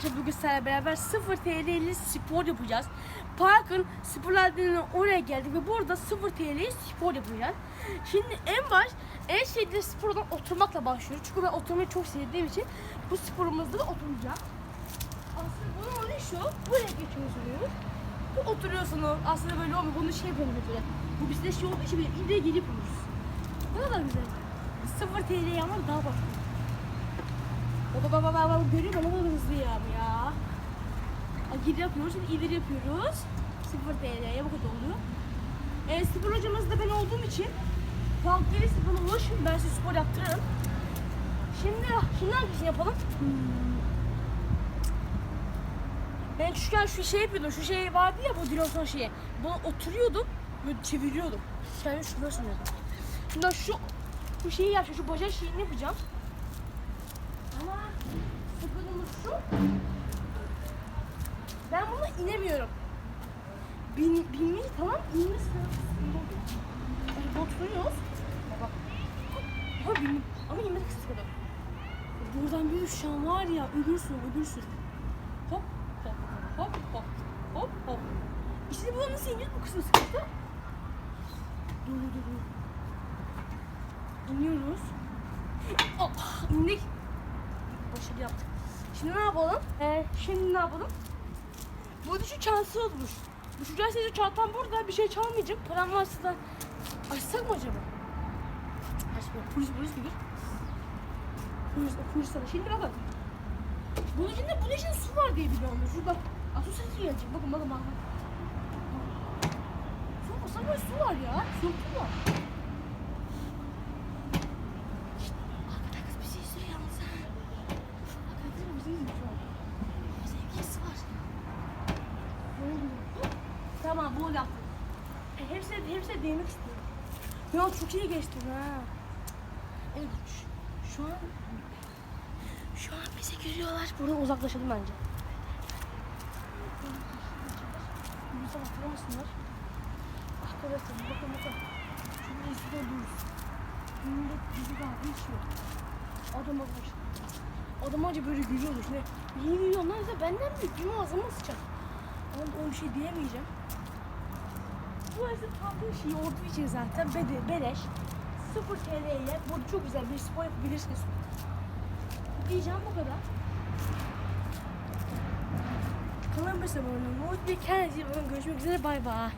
Arkadaşlar bugün sizlerle beraber 0 TL ile spor yapacağız. Parkın sporlarından oraya geldik ve burada 0 TL spor yapacağız. Şimdi en baş en sevdiğim spordan oturmakla başlıyoruz. Çünkü ben oturmayı çok sevdiğim için bu sporumuzda da oturacağım. Aslında bunun olayı şu, buraya geçiyorsunuz. Bu oturuyorsunuz. Aslında böyle olmuyor. Bunu şey yapıyoruz böyle. Bu bizde şey olduğu için böyle ileri geri yapıyoruz. Ne kadar güzel. 0 TL'ye ama daha başka. Baba baba baba baba görüyor musun? Kadar hızlı ya bu ya. Geri yapıyoruz, şimdi ileri yapıyoruz. 0 TL'ye bu kadar oluyor. E, spor hocamız da ben olduğum için Kalk geri spora ulaşın, ben size spor yaptırırım. Şimdi, şimdi hangisini yapalım? Hmm. Ben küçükken şu şey yapıyordum, şu şey vardı ya bu dinozor şeyi. Bunu oturuyordum, böyle çeviriyordum. Kendimi şuraya sanıyordum. Şimdi şu, bu şeyi yapacağım, şu bacak şeyini yapacağım. Ama sıkıntımız şu. Ben buna inemiyorum. Bin, binmeyi tamam, inme. Yani oturuyoruz. Bak. Ha bindim. Ama inme kısıtladım. Buradan bir şu an var ya, ölürsün, ölürsün. Hop, hop, hop. İşte bu nasıl iniyoruz bu kısmı sıkıntı? Dur, dur, dur. İniyoruz. Oh, indik. Başarı yaptık. Şimdi ne yapalım? Ee, şimdi ne yapalım? Bu düşü çantası olmuş. Düşeceğiz size çantam burada bir şey çalmayacak. Param varsa da açsak mı acaba? Açma. Polis polis gelir. Polis, polis sana. Şimdi bakın. Bunun içinde bunun için su var diye biliyorum. Şurada. Aa, su sesi gelecek. Bakın bakın bakın. Su olsa böyle su var ya. Su şey şey var. Tamam bu yaptım. E, hepsine, hepsine değmek istiyorum. Ya çok iyi geçtin ha. Evet şu, şu an şu an bizi görüyorlar. Buradan uzaklaşalım bence. Bizi hatırlamasınlar. Arkadaşlar bakın bakın. Çok rezil oluyoruz. Millet bizi daha geçiyor. Adama bak. Adam acaba böyle gülüyordu. Şimdi 20 milyonlar ise benden büyük. Bir ağzıma sıçar. Ama ona bir şey diyemeyeceğim. Burası parkın şeyi olduğu için zaten bede, beleş. 0 TL ile çok güzel bir spor yapabilirsiniz. Diyeceğim bu kadar. Kanalıma abone olmayı unutmayın. Kendinize iyi bakın. Görüşmek üzere. Bay bay.